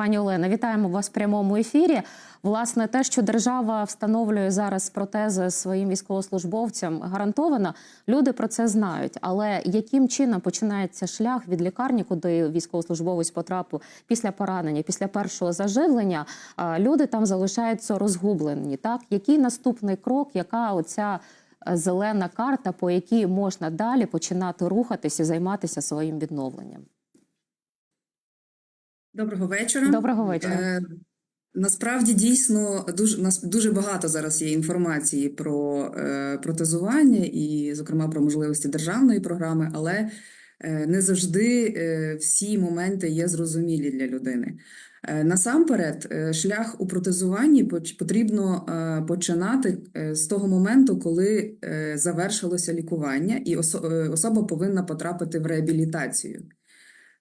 Пані Олена, вітаємо вас в прямому ефірі. Власне, те, що держава встановлює зараз протези своїм військовослужбовцям, гарантовано. Люди про це знають. Але яким чином починається шлях від лікарні, куди військовослужбовець потрапив після поранення, після першого заживлення, люди там залишаються розгублені. Так, який наступний крок, яка оця е, зелена карта, по якій можна далі починати рухатися і займатися своїм відновленням? Доброго вечора. Доброго вечора. Е, насправді дійсно дуже нас дуже багато зараз є інформації про е, протезування і, зокрема, про можливості державної програми, але е, не завжди е, всі моменти є зрозумілі для людини. Е, насамперед, е, шлях у протезуванні потрібно е, починати е, з того моменту, коли е, завершилося лікування, і осо- е, особа повинна потрапити в реабілітацію.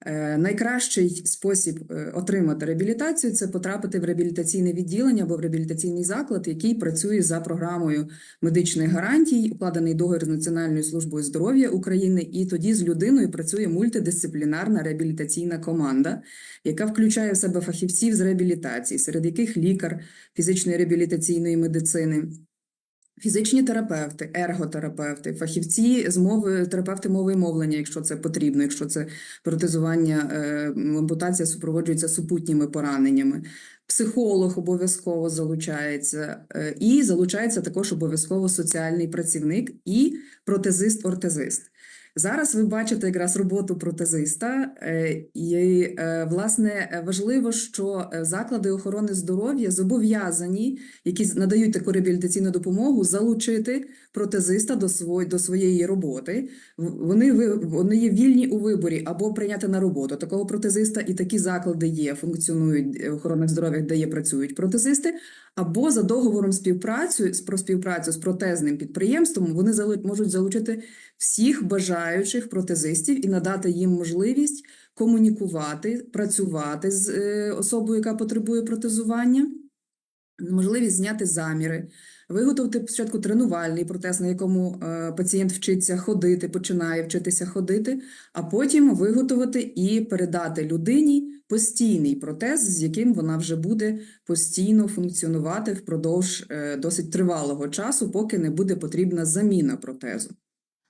Е, Найкращий спосіб е, отримати реабілітацію це потрапити в реабілітаційне відділення або в реабілітаційний заклад, який працює за програмою медичних гарантій, укладений договір з Національною службою здоров'я України, і тоді з людиною працює мультидисциплінарна реабілітаційна команда, яка включає в себе фахівців з реабілітації, серед яких лікар фізичної реабілітаційної медицини. Фізичні терапевти, ерготерапевти, фахівці з мови, терапевти мови і мовлення, якщо це потрібно, якщо це протезування, е, ампутація супроводжується супутніми пораненнями. Психолог обов'язково залучається, е, і залучається також обов'язково соціальний працівник і протезист-ортезист. Зараз ви бачите якраз роботу протезиста, е, і е, власне важливо, що е, заклади охорони здоров'я зобов'язані які надають таку реабілітаційну допомогу, залучити протезиста до своєї, до своєї роботи. Вони, вони є вільні у виборі або прийняти на роботу такого протезиста, і такі заклади є, функціонують охоронних здоров'я, де є працюють протезисти, або за договором співпрацю про співпрацю з протезним підприємством вони можуть залучити всіх бажаючих протезистів і надати їм можливість комунікувати, працювати з е, особою, яка потребує протезування. Можливість зняти заміри, виготовити спочатку тренувальний протез, на якому е, пацієнт вчиться ходити, починає вчитися ходити, а потім виготовити і передати людині постійний протез, з яким вона вже буде постійно функціонувати впродовж е, досить тривалого часу, поки не буде потрібна заміна протезу.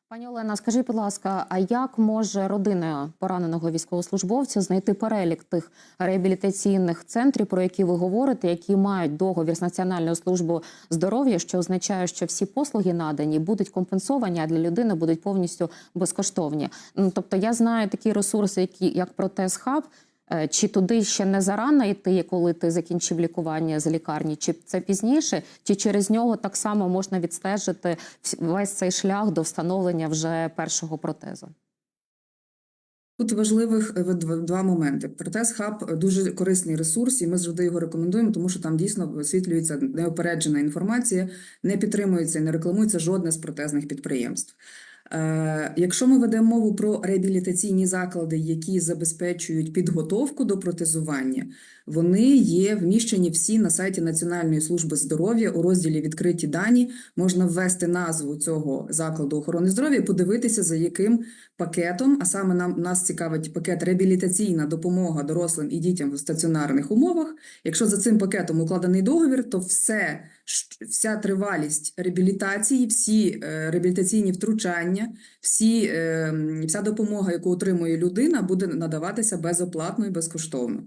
Пані Олена, скажіть, будь ласка, а як може родина пораненого військовослужбовця знайти перелік тих реабілітаційних центрів, про які ви говорите, які мають договір з Національною службою здоров'я, що означає, що всі послуги надані будуть компенсовані, а для людини будуть повністю безкоштовні? Ну, Тобто, я знаю такі ресурси, які як протез хаб. Е, Чи туди ще не зарано йти, коли ти закінчив лікування з лікарні, чи це пізніше, чи через нього так само можна відстежити весь цей шлях до встановлення вже першого протезу? Тут важливих е, два моменти. Протез хаб дуже корисний ресурс, і ми завжди його рекомендуємо, тому що там дійсно висвітлюється неопереджена інформація, не підтримується і не рекламується жодне з протезних підприємств. Е, Якщо ми ведемо мову про реабілітаційні заклади, які забезпечують підготовку до протезування, вони є вміщені всі на сайті Національної служби здоров'я у розділі Відкриті дані. Можна ввести назву цього закладу охорони здоров'я, подивитися, за яким пакетом, а саме нам нас цікавить пакет реабілітаційна допомога дорослим і дітям в стаціонарних умовах. Якщо за цим пакетом укладений договір, то все вся тривалість реабілітації, всі е, реабілітаційні втручання, всі, е, вся допомога, яку отримує людина, буде надаватися безоплатно і безкоштовно.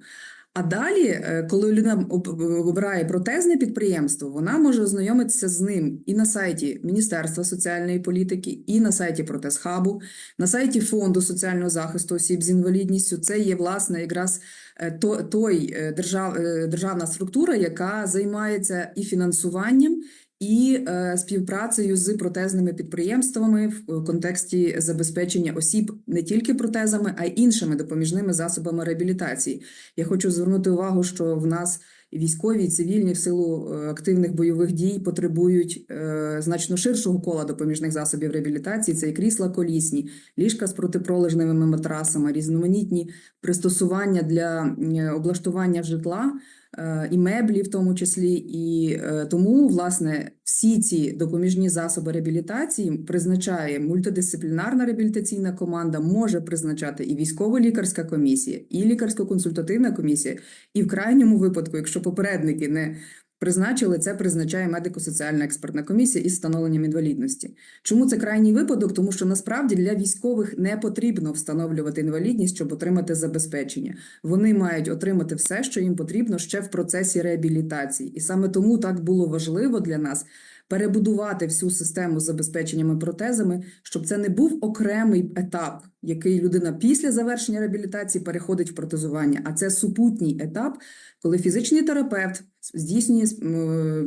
А далі, е, коли людина об- обирає протезне підприємство, вона може ознайомитися з ним і на сайті Міністерства соціальної політики, і на сайті Протезхабу, на сайті Фонду соціального захисту осіб з інвалідністю. Це є власне якраз е, то- той е, держав, державна структура, яка займається і фінансуванням. І е, співпрацею з протезними підприємствами в контексті забезпечення осіб не тільки протезами, а й іншими допоміжними засобами реабілітації. Я хочу звернути увагу, що в нас військові, і цивільні в силу е, активних бойових дій потребують е, значно ширшого кола допоміжних засобів реабілітації. Це і крісла колісні, ліжка з протипролежневими матрасами, різноманітні пристосування для е, облаштування житла. Е, і меблі, в тому числі. І е, тому, власне, всі ці допоміжні засоби реабілітації призначає мультидисциплінарна реабілітаційна команда, може призначати і військово-лікарська комісія, і лікарсько-консультативна комісія. І в крайньому випадку, якщо попередники не призначили, це призначає медико-соціальна експертна комісія із встановленням інвалідності. Чому це крайній випадок? Тому що насправді для військових не потрібно встановлювати інвалідність, щоб отримати забезпечення. Вони мають отримати все, що їм потрібно ще в процесі реабілітації. І саме тому так було важливо для нас перебудувати всю систему з забезпеченнями протезами, щоб це не був окремий етап, який людина після завершення реабілітації переходить в протезування, а це супутній етап, коли фізичний терапевт здійснює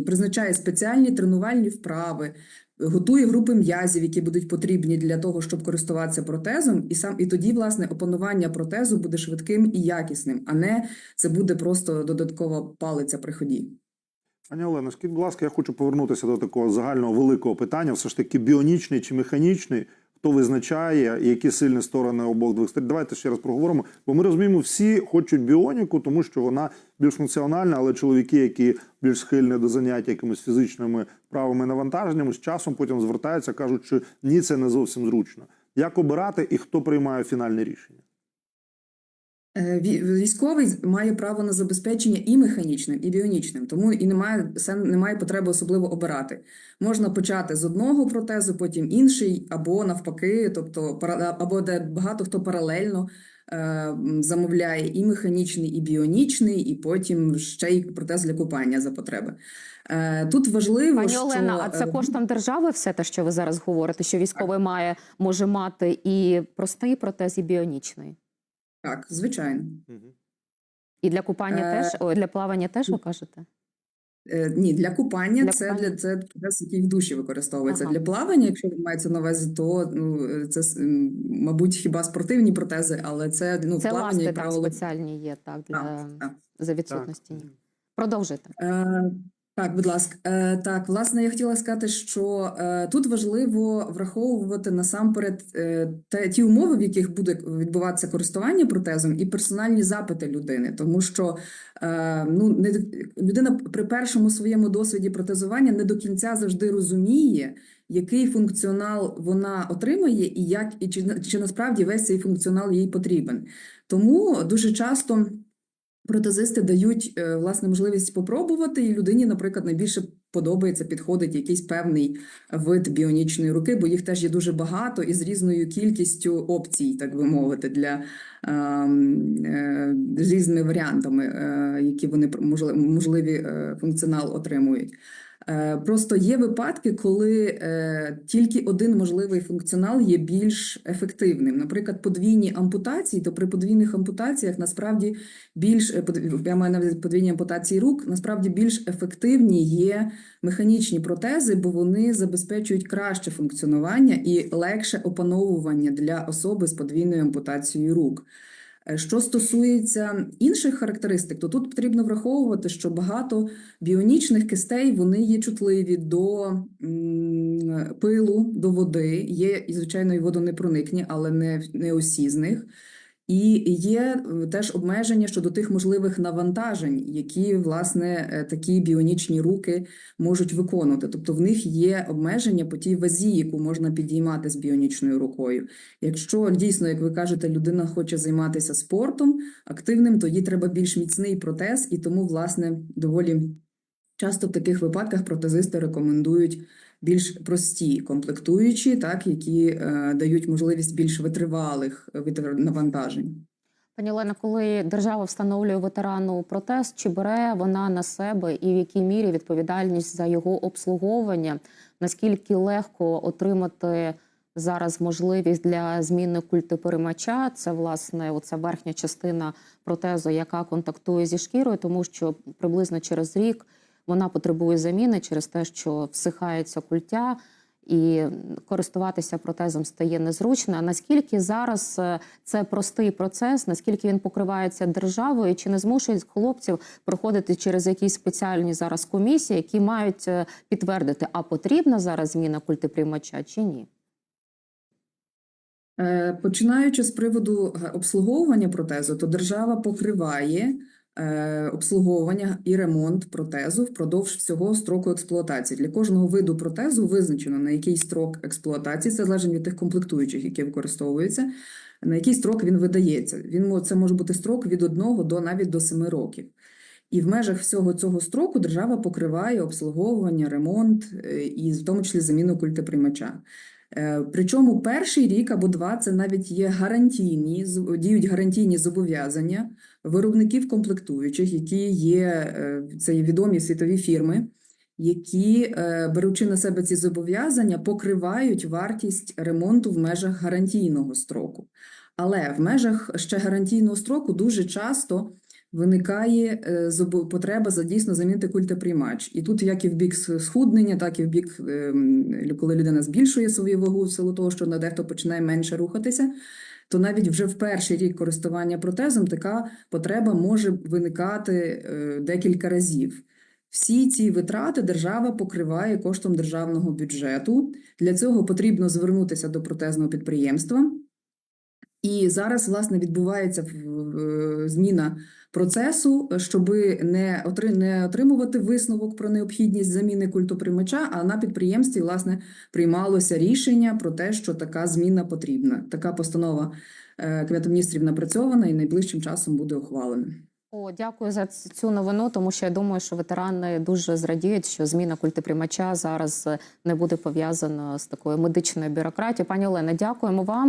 призначає спеціальні тренувальні вправи. Готує групи м'язів, які будуть потрібні для того, щоб користуватися протезом, і сам і тоді, власне, опанування протезу буде швидким і якісним, а не це буде просто додаткова палиця при ході. Пані Олено, скажіть, будь ласка, я хочу повернутися до такого загального великого питання. Все ж таки, біонічний чи механічний, хто визначає, які сильні сторони обох двох сторін. Давайте ще раз проговоримо. Бо ми розуміємо, всі хочуть біоніку, тому що вона більш функціональна, але чоловіки, які більш схильні до заняття якимись фізичними правими навантаженнями, з часом потім звертаються, кажуть, що ні, це не зовсім зручно. Як обирати і хто приймає фінальне рішення? Е, ві- Військовий має право на забезпечення і механічним, і біонічним, тому і немає немає потреби особливо обирати. Можна почати з одного протезу, потім інший, або навпаки, тобто або де багато хто паралельно е, замовляє і механічний, і біонічний, і потім ще й протез для купання за потреби. Е, Тут важливо, Пані що Олена, а це е, коштом держави все те, що ви зараз говорите, що військовий має може мати і простий протез, і біонічний. Так, звичайно. І для купання Е, теж, ой, для плавання теж ви кажете? Е, Ні, для купання Для це купання. для це протез, який в душі використовується. Ага. Для плавання, якщо мається на увазі, то ну це мабуть хіба спортивні протези, але це ну це плавання ласти там правило. спеціальні є, так, для Так, так. за відсутності. ніг. Продовжуйте. Е, так, будь ласка. Е, так, власне, я хотіла сказати, що е, тут важливо враховувати насамперед е, те, ті умови, в яких буде відбуватися користування протезом, і персональні запити людини, тому що е, ну не людина при першому своєму досвіді протезування не до кінця завжди розуміє, який функціонал вона отримає, і як і чи, чи насправді весь цей функціонал їй потрібен. Тому дуже часто. Протезисти дають е, власне можливість попробувати, і людині, наприклад, найбільше подобається, підходить якийсь певний вид біонічної руки, бо їх теж є дуже багато і з різною кількістю опцій, так би мовити, для е, е, різними варіантами, е, які вони можливі, е, функціонал отримують. Е, Просто є випадки, коли е, тільки один можливий функціонал є більш ефективним. Наприклад, подвійні ампутації, то при подвійних ампутаціях насправді більш е, я маю на увазі подвійні ампутації рук, насправді більш ефективні є механічні протези, бо вони забезпечують краще функціонування і легше опановування для особи з подвійною ампутацією рук. Е, Що стосується інших характеристик, то тут потрібно враховувати, що багато біонічних кистей вони є чутливі до пилу, до води. Є, звичайно, і водонепроникні, але не, не усі з них. І є е, теж обмеження щодо тих можливих навантажень, які власне е, такі біонічні руки можуть виконувати. Тобто в них є обмеження по тій вазі, яку можна підіймати з біонічною рукою. Якщо дійсно, як ви кажете, людина хоче займатися спортом активним, то їй треба більш міцний протез, і тому, власне, доволі часто в таких випадках протезисти рекомендують більш прості комплектуючі, так які е, дають можливість більш витривалих витр- навантажень. Пані Олена, коли держава встановлює ветерану протез, чи бере вона на себе і в якій мірі відповідальність за його обслуговування? Наскільки легко отримати зараз можливість для зміни культипримача? Це власне оця верхня частина протезу, яка контактує зі шкірою, тому що приблизно через рік вона потребує заміни через те, що всихається культя. І користуватися протезом стає незручно. А наскільки зараз е, це простий процес, наскільки він покривається державою, чи не змушують хлопців проходити через якісь спеціальні зараз комісії, які мають е, підтвердити, а потрібна зараз зміна культиприймача чи ні? Е, Починаючи з приводу обслуговування протезу, то держава покриває обслуговування і ремонт протезу впродовж всього строку експлуатації. Для кожного виду протезу визначено на який строк експлуатації, це залежить від тих комплектуючих, які використовуються, на який строк він видається. Він це може бути строк від 1 до навіть до 7 років. І в межах всього цього строку держава покриває обслуговування, ремонт е, і в тому числі заміну культеприймача. Е, Причому перший рік або два це навіть є гарантійні, діють гарантійні зобов'язання виробників комплектуючих, які є, е, це є відомі світові фірми, які, е, беручи на себе ці зобов'язання, покривають вартість ремонту в межах гарантійного строку. Але в межах ще гарантійного строку дуже часто виникає е, потреба за дійсно замінити культеприймач. І тут як і в бік схуднення, так і в бік, ем, коли людина збільшує свою вагу в силу того, що на дехто починає менше рухатися, то навіть вже в перший рік користування протезом така потреба може виникати е, декілька разів. Всі ці витрати держава покриває коштом державного бюджету. Для цього потрібно звернутися до протезного підприємства. І зараз, власне, відбувається в- зміна процесу, щоб не, не отримувати висновок про необхідність заміни культоприймача, а на підприємстві, власне, приймалося рішення про те, що така зміна потрібна. Така постанова е, Кабінету міністрів напрацьована і найближчим часом буде ухвалена. О, дякую за цю новину, тому що я думаю, що ветерани дуже зрадіють, що зміна культиприймача зараз не буде пов'язана з такою медичною бюрократією. Пані Олена, дякуємо вам.